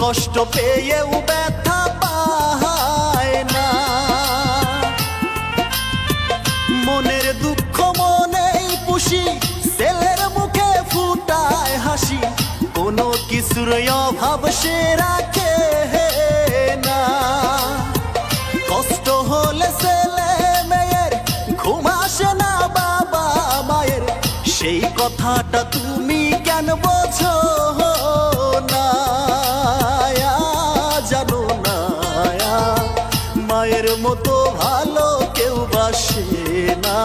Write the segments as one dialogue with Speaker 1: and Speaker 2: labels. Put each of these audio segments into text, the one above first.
Speaker 1: কষ্ট পেয়েও ব্যথা পায় না। মনের দুঃখ মনেই পুষি ছেলের মুখে ফুটায় হাসি। কোনো কিছুর অভাব সে রাখে না। কষ্ট হলে ছেলে মেয়ের, ঘুম না বাবা মায়ের। সেই কথাটা তুমি কেন বোঝো? মতো ভালো কেউ বাসে না।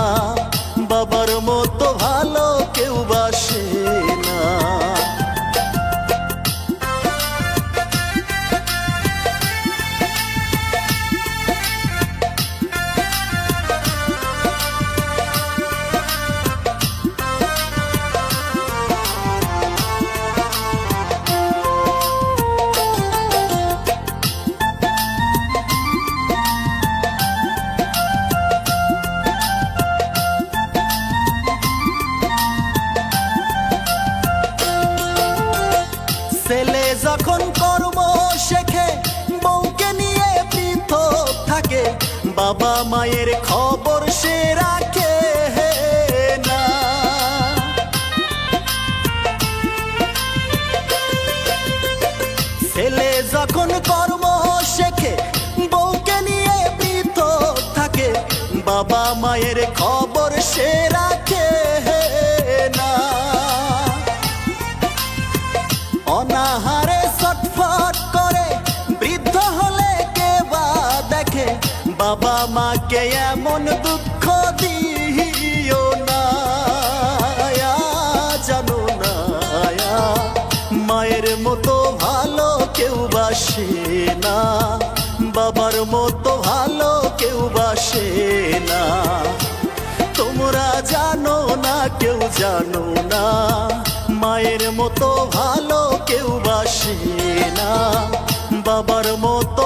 Speaker 1: বাবা মায়ের খবর সে রাখে ছেলে যখন কর্ম শেখে, বউকে নিয়ে পৃথক থাকে, বাবা মায়ের খবর সে রাখে বাবা মাকে এমন দুঃখ দিও না জানো না মায়ের মতো ভালো কেউ বাসে না, বাবার মতো ভালো কেউ বাসে না। তোমরা জানো না, কেউ জানো না, মায়ের মতো ভালো কেউ বাসে না, বাবার মতো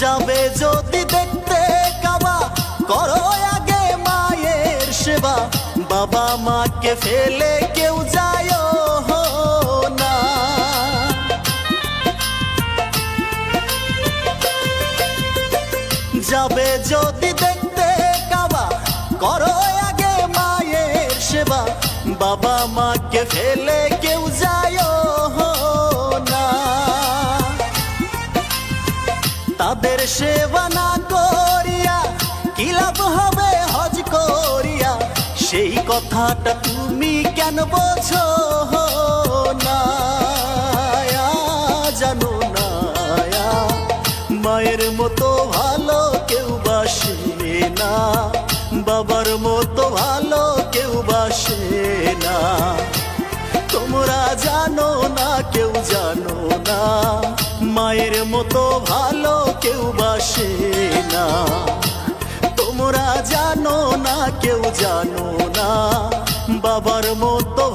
Speaker 1: যাবে যদি দেখতে কাবা, করো আগে মায়ের সেবা। বাবা মাকে ফেলে কেউ যায় না। যাবে যদি দেখতে কাবা, করো আগে মায়ের সেবা। বাবা মাকে ফেলে কেউ যায় তাদের সেবা না করিয়া, কি লাভ হবে হজ করিয়া? সেই কথাটা তুমি কেন বোঝো না জানো না মায়ের মতো ভালো কেউ বাসে না, বাবার মতো ভালো কেউ বাসে না। তোমরা জানো না, কেউ জানো না, মায়ের মতো ভালো কেউ বাসে না। তোমরা জানো না কেউ জানো না। বাবার মতো